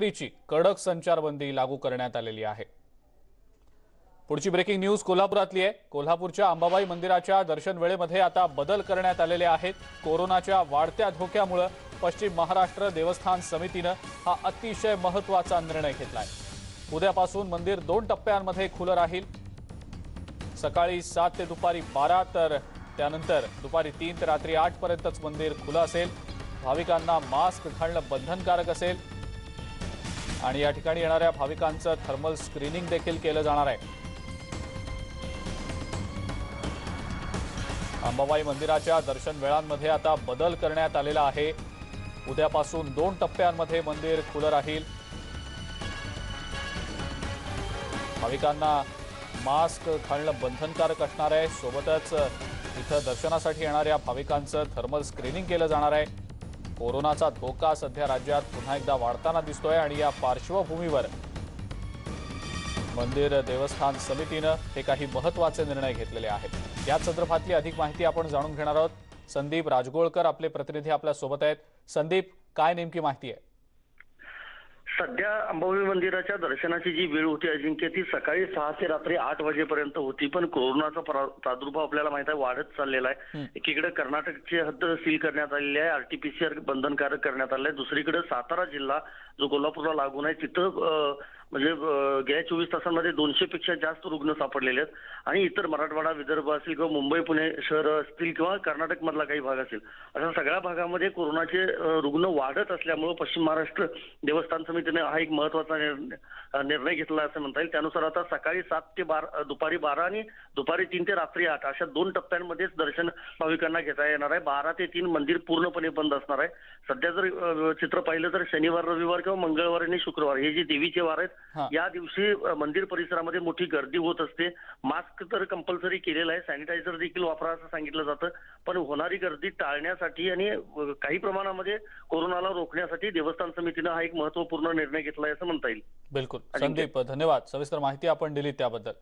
रात्रीची कडक संचारबंदी लागू करण्यात आलेली आहे. पुढची ब्रेकिंग न्यूज कोल्हापुरातली आहे. कोल्हापूरच्या अंबाबाई मंदिराच्या दर्शन वेळेमध्ये आता बदल करण्यात आलेले आहेत. कोरोनाच्या वाढत्या धोक्यामुळं पश्चिम महाराष्ट्र देवस्थान समितीनं हा अतिशय महत्त्वाचा निर्णय घेतलाय. उद्यापासून मंदिर दोन टप्प्यांमध्ये खुलं राहील. सकाळी सात ते दुपारी बारा तर त्यानंतर दुपारी तीन ते रात्री आठपर्यंतच मंदिर खुलं असेल. भाविकांना मास्क घालणं बंधनकारक असेल. आणि या ठिकाणी येणाऱ्या भाविकांचं थर्मल स्क्रीनिंग देखील केलं जाणार आहे. अंबाबाई मंदिराच्या दर्शन वेळांमध्ये आता बदल करण्यात आलेला आहे. उद्यापासून दोन टप्प्यांमध्ये मंदिर खुलं राहील. भाविकांना मास्क घालणं बंधनकारक असणार आहे. सोबतच इथं दर्शनासाठी येणाऱ्या भाविकांचं थर्मल स्क्रीनिंग केलं जाणार आहे. कोरोनाचा धोका सध्या राज्यात पुन्हा एकदा वाढताना दिसतोय आणि या पार्श्वभूमीवर मंदिर देवस्थान समितीनं हे काही महत्त्वाचे निर्णय घेतलेले आहेत. याच संदर्भातली अधिक माहिती आपण जाणून घेणार आहोत. संदीप राजगोळकर आपले प्रतिनिधी आपल्यासोबत आहेत. संदीप काय नेमकी माहिती आहे? सध्या अंबाबाई मंदिराच्या दर्शनाची जी वेळ होती अजिंक्य ती सकाळी सहा ते रात्री आठ वाजेपर्यंत होती. पण कोरोनाचा प्रा- प्रादुर्भाव आपल्याला माहीत आहे वाढत चाललेला आहे. एकीकडे कर्नाटकची हद्द सील करण्यात आलेली आहे आरटीपीसीआर बंधनकारक करण्यात आलं आहे. दुसरीकडे सातारा जिल्हा जो कोल्हापूरला लागून आहे तिथं म्हणजे गेल्या चोवीस तासांमध्ये दोनशे पेक्षा जास्त रुग्ण सापडलेले आहेत. आणि इतर मराठवाडा विदर्भ असेल किंवा मुंबई पुणे शहर असतील किंवा कर्नाटक मधला काही भाग असेल अशा सगळ्या भागामध्ये कोरोनाचे रुग्ण वाढत असल्यामुळे पश्चिम महाराष्ट्र देवस्थान समितीने हा एक महत्त्वाचा निर्णय निर्णय घेतला असं म्हणता येईल. त्यानुसार आता सकाळी सात ते बारा दुपारी बारा आणि दुपारी तीन ते रात्री आठ अशा दोन टप्प्यांमध्येच दर्शन भाविकांना घेता येणार आहे. बारा ते तीन मंदिर पूर्णपणे बंद असणार आहे. सध्या जर चित्र पाहिलं तर शनिवार रविवार किंवा मंगळवार आणि शुक्रवार हे जे देवीचे वार आहेत या दिवशी मंदिर परिसरामध्ये मोठी गर्दी होत असते. मास्क तर कंपल्सरी केलेला आहे. सॅनिटायझर देखील वापरा असं सांगितलं जातं. पण होणारी गर्दी टाळण्यासाठी आणि काही प्रमाणामध्ये कोरोनाला रोखण्यासाठी देवस्थान समितीनं हा एक महत्त्वपूर्ण निर्णय घेतला आहे असं म्हणता येईल. बिलकुल. संदीप धन्यवाद. सविस्तर माहिती आपण दिली त्याबद्दल.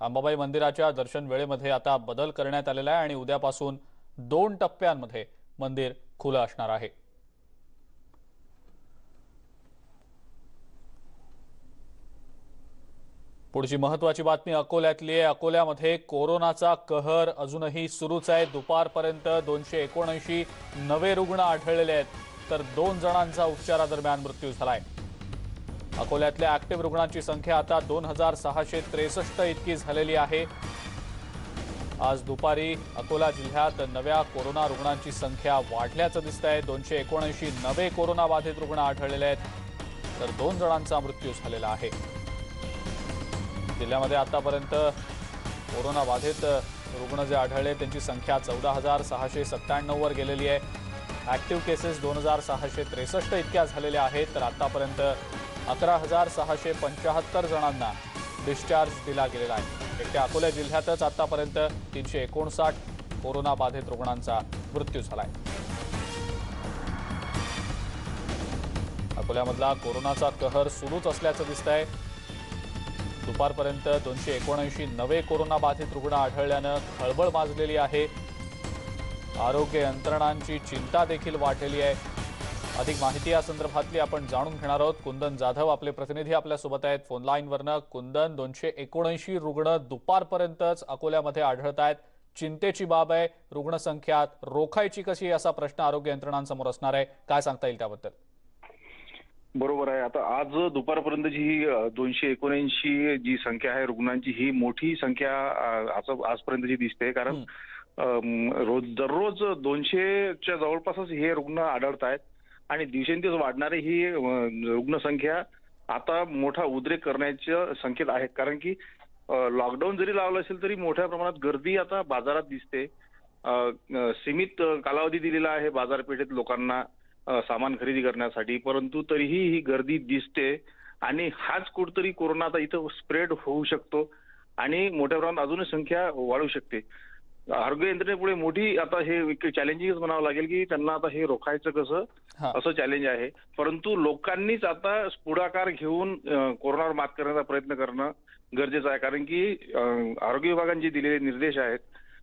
अंबाबाई मंदिराच्या दर्शन वेळेमध्ये आता बदल करण्यात आलेला आहे आणि उद्यापासून दोन टप्प्यांमध्ये मंदिर खुलं असणार आहे. पुढची महत्वाची बातमी अकोल्यातली आहे. अकोल्यामध्ये कोरोनाचा कहर अजूनही सुरूच आहे. दुपारपर्यंत दोनशे एकोणऐंशी नवे रुग्ण आढळलेले आहेत. तर दोन जणांचा उपचारादरम्यान मृत्यू झालाय. अकोल्यातल्या ऍक्टिव्ह रुग्णांची संख्या आता दोन हजार सहाशे त्रेसष्ट इतकी झालेली आहे. आज दुपारी अकोला जिल्ह्यात नव्या कोरोना रुग्णांची संख्या वाढल्याचं दिसत आहे दोनशे एकोणऐंशी नवे कोरोनाबाधित रुग्ण आढळलेले आहेत. तर दोन जणांचा मृत्यू झालेला आहे. जिल्ह्यामध्ये आतापर्यंत कोरोना बाधित रुग्ण जे आढळले त्यांची संख्या चौदा हजार सहाशे सत्त्याण्णववर गेलेली आहे. ॲक्टिव्ह केसेस दोन हजार सहाशे त्रेसष्ट इतक्या झालेल्या आहेत तर आतापर्यंत अकरा हजार सहाशे पंच्याहत्तर जणांना डिस्चार्ज दिला गेलेला आहे. एकट्या अकोला जिल्ह्यातच आतापर्यंत तीनशे एकोणसाठ कोरोना बाधित रुग्णांचा मृत्यू झाला आहे. अकोल्यामधला कोरोनाचा कहर सुरूच असल्याचं दिसतंय. दुपारपर्यंत दोनशे एकोणऐंशी नवे कोरोना बाधित रुग्ण आढळल्यानं खळबळ माजलेली आहे. आरोग्य यंत्रणांची चिंता देखील वाढलेली आहे. अधिक माहिती या संदर्भातली आपण जाणून घेणार आहोत. कुंदन जाधव आपले प्रतिनिधी आपल्यासोबत आहेत. फोन लाईनवरनं कुंदन दोनशे एकोणऐंशी रुग्ण दुपारपर्यंतच अकोल्यामध्ये आढळत आहेत. चिंतेची बाब आहे. रुग्णसंख्यात रोखायची कशी असा प्रश्न आरोग्य यंत्रणांसमोर असणार आहे. काय सांगता येईल त्याबद्दल? बरोबर आहे. आता आज दुपारपर्यंतची ही अ, दोनशे एकोणऐंशी जी संख्या आहे रुग्णांची ही मोठी संख्या अ, आज आजपर्यंतची दिसते कारण रोज दररोज दोनशेच्या जवळपासच हे रुग्ण आढळत आहेत. आणि दिवसेंदिवस वाढणारी ही रुग्णसंख्या आता मोठा उद्रेक करण्याच्या संकेत आहेत. कारण की लॉकडाऊन जरी लावलं असेल तरी मोठ्या प्रमाणात गर्दी आता बाजारात दिसते. सीमित कालावधी दिलेला आहे बाजारपेठेत लोकांना. सामान खरेदी करण्यासाठी. परंतु तरीही ही गर्दी दिसते आणि हाच कुठतरी कोरोना आता इथं स्प्रेड होऊ शकतो आणि मोठ्या प्रमाणात अजूनही संख्या वाढू शकते. आरोग्य यंत्रणेपुढे मोठी आता हे चॅलेंजिंगच म्हणावं लागेल की त्यांना आता हे रोखायचं कसं? असं चॅलेंज आहे. परंतु लोकांनीच आता पुढाकार घेऊन कोरोनावर मात करण्याचा प्रयत्न करणं गरजेचं आहे. कारण की आरोग्य विभागाने जे दिलेले निर्देश आहेत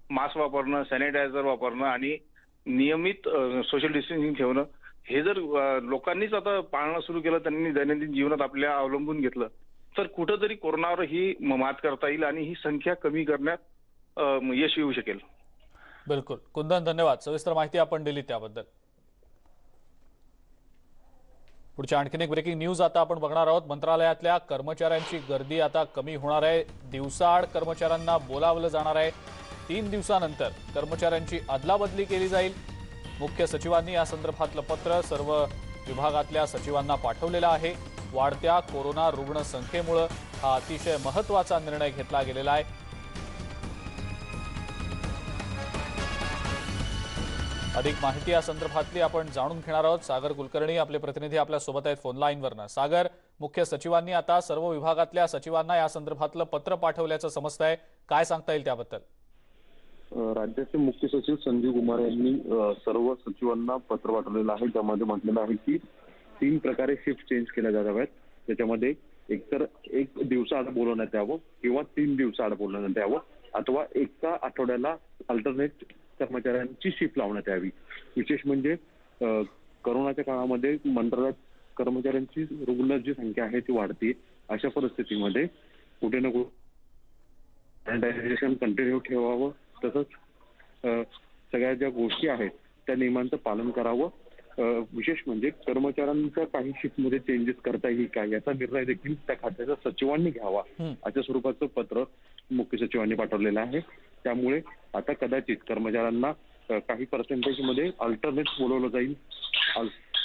मास्क वापरणं सॅनिटायझर वापरणं आणि नियमित सोशल डिस्टन्सिंग ठेवणं हे जर लोकांनीच आता पाळणं सुरू केलं त्यांनी दैनंदिन जीवनात आपल्या अवलंबून घेतलं तर कुठंतरी कोरोनावर ही मात करता येईल आणि ही संख्या कमी करण्यात यश येऊ शकेल. बिलकुल. कुंदन धन्यवाद. सविस्तर माहिती आपण दिली त्याबद्दल. पुढच्या आणखीन एक ब्रेकिंग न्यूज आता आपण बघणार आहोत. मंत्रालयातल्या कर्मचाऱ्यांची गर्दी आता कमी होणार आहे. दिवसाआड कर्मचाऱ्यांना बोलावलं जाणार आहे. तीन दिवसानंतर कर्मचाऱ्यांची अदलाबदली केली जाईल. मुख्य सचिवांनी या संदर्भातलं पत्र सर्व विभागातल्या सचिवांना पाठवलेलं आहे. वाढत्या कोरोना रुग्ण संख्येमुळं हा अतिशय महत्त्वाचा निर्णय घेतला गेलेला आहे. अधिक माहिती या संदर्भातली आपण जाणून घेणार आहोत. सागर कुलकर्णी आपले प्रतिनिधी आपल्यासोबत आहेत फोन लाईनवरनं सागर मुख्य सचिवांनी आता सर्व विभागातल्या सचिवांना या संदर्भातलं पत्र पाठवल्याचं समजतंय. काय सांगता येईल त्याबद्दल? राज्याचे मुख्य सचिव संजीव कुमार यांनी सर्व सचिवांना पत्र पाठवलेलं आहे. त्यामध्ये म्हटलेलं आहे की तीन प्रकारे शिफ्ट चेंज केल्या जात हव्यात त्याच्यामध्ये एकतर एक दिवसाआड बोलवण्यात यावं किंवा तीन दिवसाआड बोलवण्यात यावं अथवा एका आठवड्याला अल्टरनेट कर्मचाऱ्यांची शिफ्ट लावण्यात यावी. विशेष म्हणजे करोनाच्या काळामध्ये मंत्रालयात कर्मचाऱ्यांची रुग्ण जी संख्या आहे ती वाढते अशा परिस्थितीमध्ये कुठे ना कुठे सॅनिटायझेशन कंटिन्यू ठेवावं तसंच सगळ्या ज्या गोष्टी आहेत त्या नियमांचं पालन करावं. विशेष म्हणजे कर्मचाऱ्यांच्या काही शिफ्टमध्ये चेंजेस करता येईल का याचा निर्णय देखील त्या खात्याच्या सचिवांनी घ्यावा. अशा स्वरूपाचं पत्र मुख्य सचिवांनी पाठवलेलं आहे. त्यामुळे आता कदाचित कर्मचाऱ्यांना काही पर्सेंटेजमध्ये अल्टरनेट बोलवलं जाईल.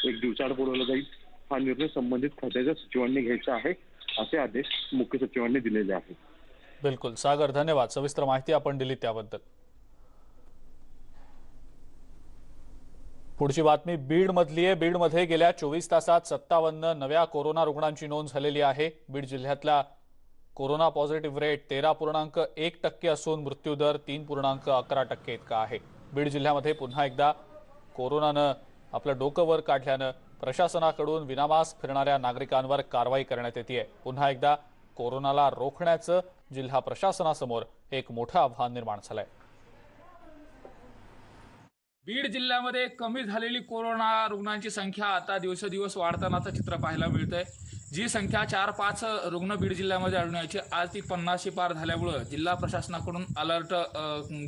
एक दिवसाआड बोलवलं जाईल. हा निर्णय संबंधित खात्याच्या सचिवांनी घ्यायचा आहे असे आदेश मुख्य सचिवांनी दिलेले आहेत. बिलकुल. सागर धन्यवाद. सविस्तर माहिती आपण दिली त्याबद्दल. पुढची बातमी बीडमधली आहे. बीडमध्ये गेल्या चोवीस तासात सत्तावन्न नव्या कोरोना रुग्णांची नोंद झालेली आहे. बीड जिल्ह्यातला कोरोना पॉझिटिव्ह रेट तेरा पूर्णांक एक टक्के असून मृत्यूदर तीन पूर्णांक अकरा टक्के इतका आहे. बीड जिल्ह्यामध्ये पुन्हा एकदा कोरोनानं आपलं डोकं वर काढल्यानं प्रशासनाकडून विनामास्क फिरणाऱ्या नागरिकांवर कारवाई करण्यात येते पुन्हा एकदा कोरोनाला रोखण्याचं जिल्हा प्रशासनासमोर एक मोठं आव्हान निर्माण झालंय. बीड जिल्ह्यामध्ये कमी झालेली कोरोना रुग्णांची संख्या आता दिवसेदिवस वाढतानाचं चित्र पाहायला मिळतंय. जी संख्या चार पाच रुग्ण बीड जिल्ह्यामध्ये आढळून यायची आज ती पन्नासशे पार झाल्यामुळं जिल्हा प्रशासनाकडून अलर्ट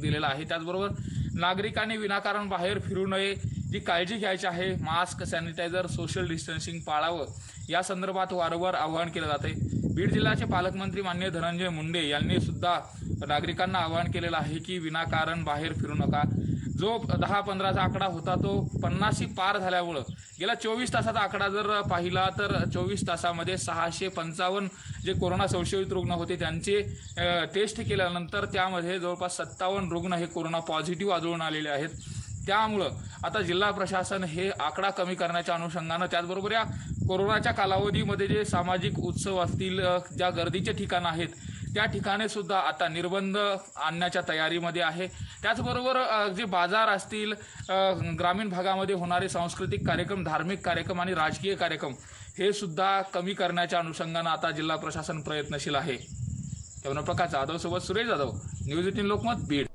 दिलेला आहे. त्याचबरोबर नागरिकांनी विनाकारण बाहेर फिरू नये जी काळजी घ्यायची आहे मास्क सॅनिटायझर सोशल डिस्टन्सिंग पाळावं या संदर्भात वारंवार आवाहन केलं जाते बीड जिल्ह्याचे पालकमंत्री मान्य धनंजय मुंडे यांनी सुद्धा नागरिकांना आवाहन केलेलं आहे की विनाकारण बाहेर फिरू नका. जो दहा पंधराचा आकडा होता तो पन्नाशी पार झाल्यामुळं गेल्या चोवीस तासाचा आकडा जर पाहिला तर चोवीस तासामध्ये सहाशे पंचावन्न जे कोरोना संशयित रुग्ण होते त्यांचे टेस्ट केल्यानंतर त्यामध्ये जवळपास सत्तावन्न रुग्ण हे कोरोना पॉझिटिव्ह आढळून आलेले आहेत. त्यामुळं आता जिल्हा प्रशासन हे आकडा कमी करण्याच्या अनुषंगानं त्याचबरोबर या कोरोनाच्या कालावधीमध्ये जे सामाजिक उत्सव असतील ज्या गर्दीचे ठिकाणं आहेत त्या ठिकाणी सुद्धा आता निर्बंध आणण्याच्या तयारीमध्ये आहे. त्याचबरोबर जे बाजार असतील ग्रामीण भागामध्ये होणारे सांस्कृतिक कार्यक्रम धार्मिक कार्यक्रम आणि राजकीय कार्यक्रम हे सुद्धा कमी करण्याच्या अनुषंगानं आता जिल्हा प्रशासन प्रयत्नशील आहे. त्यामुळे प्रकाश जाधव सोबत सुरेश जाधव न्यूज एटीन लोकमत बीड.